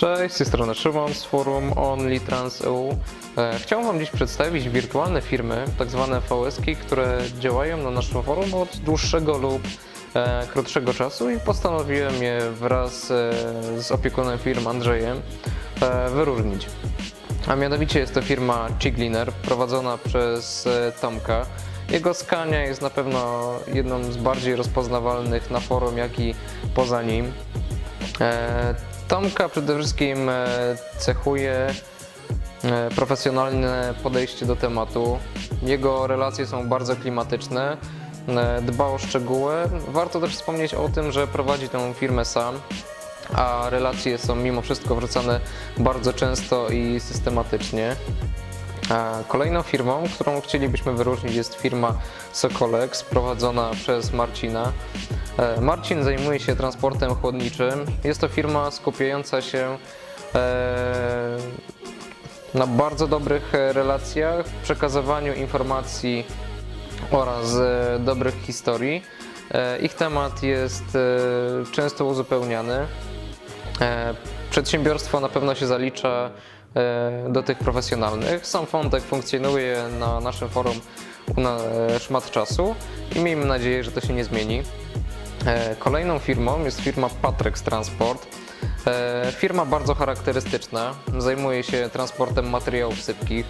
Cześć, z tej strony Szymon z forum OnlyTrans.eu. E, Chciałem Wam dziś przedstawić wirtualne firmy, tak zwane VS-ki, które działają na naszym forum od dłuższego lub e, krótszego czasu i postanowiłem je wraz e, z opiekunem firm Andrzejem wyróżnić. A mianowicie jest to firma Chigliner, prowadzona przez Tomka. Jego skania jest na pewno jedną z bardziej rozpoznawalnych na forum, jak i poza nim. Tomka przede wszystkim e, cechuje e, profesjonalne podejście do tematu. Jego relacje są bardzo klimatyczne, e, dba o szczegóły. Warto też wspomnieć o tym, że prowadzi tę firmę sam, a relacje są mimo wszystko wrzucane bardzo często i systematycznie. Kolejną firmą, którą chcielibyśmy wyróżnić jest firma Sokolex, prowadzona przez Marcina. E, Marcin zajmuje się transportem chłodniczym. Jest to firma skupiająca się e, na bardzo dobrych e, relacjach, przekazywaniu informacji oraz dobrych historii. Ich temat jest często uzupełniany. Przedsiębiorstwo na pewno się zalicza do tych profesjonalnych. Sam Fondek funkcjonuje na naszym forum na szmat czasu i miejmy nadzieję, że to się nie zmieni. E, Kolejną firmą jest firma Patrex Transport. E, Firma bardzo charakterystyczna, zajmuje się transportem materiałów sypkich.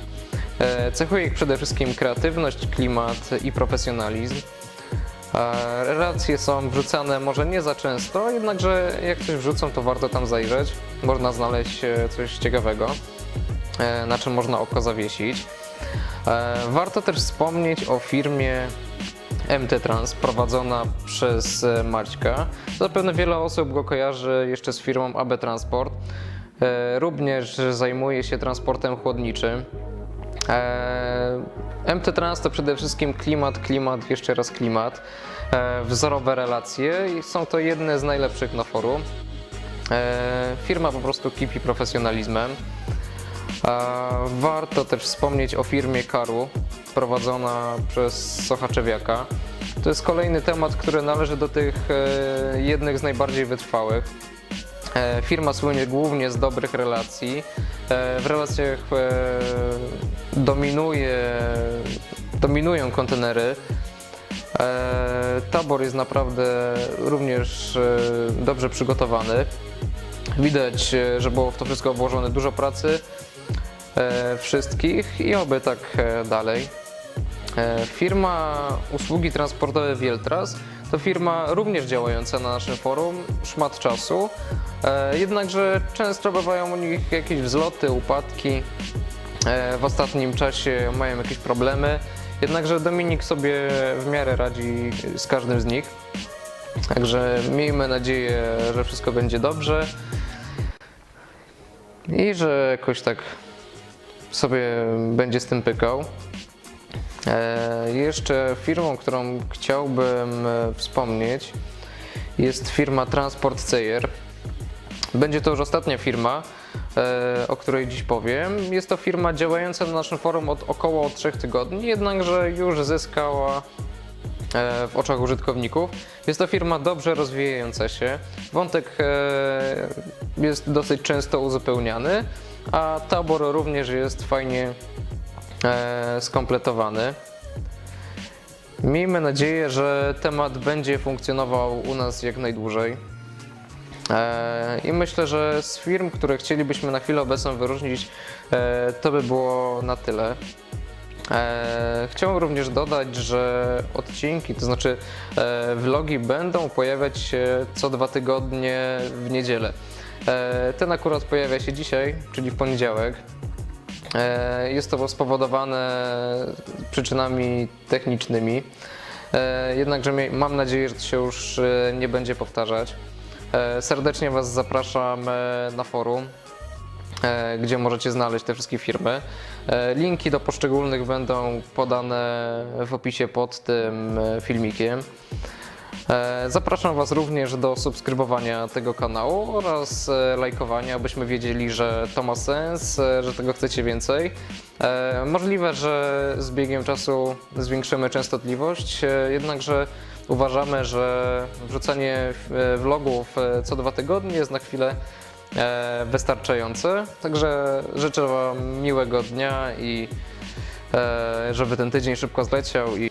E, Cechuje ich przede wszystkim kreatywność, klimat i profesjonalizm. Relacje są wrzucane może nie za często, jednakże jak coś wrzucą, to warto tam zajrzeć. Można znaleźć coś ciekawego, na czym można oko zawiesić. Warto też wspomnieć o firmie MT Trans prowadzona przez e, Maćka. Zapewne wiele osób go kojarzy jeszcze z firmą AB Transport. E, Również zajmuje się transportem chłodniczym. E, MT Trans to przede wszystkim klimat, klimat, jeszcze raz klimat. Wzorowe relacje i są to jedne z najlepszych na forum. Firma po prostu kipi profesjonalizmem. Warto też wspomnieć o firmie Karu, prowadzona przez Sochaczewiaka. To jest kolejny temat, który należy do tych e, jednych z najbardziej wytrwałych. E, Firma słynie głównie z dobrych relacji. E, W relacjach dominuje, dominują kontenery. Tabor jest naprawdę również dobrze przygotowany. Widać, że było w to wszystko włożone dużo pracy wszystkich i oby tak dalej. E, Firma usługi transportowe Wieltras to firma również działająca na naszym forum szmat czasu, e, jednakże często bywają u nich jakieś wzloty, upadki. E, W ostatnim czasie mają jakieś problemy, jednakże Dominik sobie w miarę radzi z każdym z nich. Także miejmy nadzieję, że wszystko będzie dobrze i że jakoś tak sobie będzie z tym pykał. E, jeszcze firmą, którą chciałbym e, wspomnieć, jest firma Transport Ceyer. Będzie to już ostatnia firma, e, o której dziś powiem. Jest to firma działająca na naszym forum od około 3 tygodni, jednakże już zyskała w oczach użytkowników. Jest to firma dobrze rozwijająca się. Wątek jest dosyć często uzupełniany, a tabor również jest fajnie skompletowany. Miejmy nadzieję, że temat będzie funkcjonował u nas jak najdłużej. E, I myślę, że z firm, które chcielibyśmy na chwilę obecną wyróżnić, e, to by było na tyle. E, Chciałbym również dodać, że odcinki, to znaczy e, vlogi będą pojawiać się co dwa tygodnie w niedzielę. E, Ten akurat pojawia się dzisiaj, czyli w poniedziałek. E, Jest to spowodowane przyczynami technicznymi. E, Jednakże mam nadzieję, że to się już e, nie będzie powtarzać. Serdecznie Was zapraszam na forum, gdzie możecie znaleźć te wszystkie firmy. Linki do poszczególnych będą podane w opisie pod tym filmikiem. E, Zapraszam Was również do subskrybowania tego kanału oraz e, lajkowania, abyśmy wiedzieli, że to ma sens, e, że tego chcecie więcej. Możliwe, że z biegiem czasu zwiększymy częstotliwość, jednakże uważamy, że wrzucanie vlogów co dwa tygodnie jest na chwilę e, wystarczający. Także życzę Wam miłego dnia i żeby ten tydzień szybko zleciał i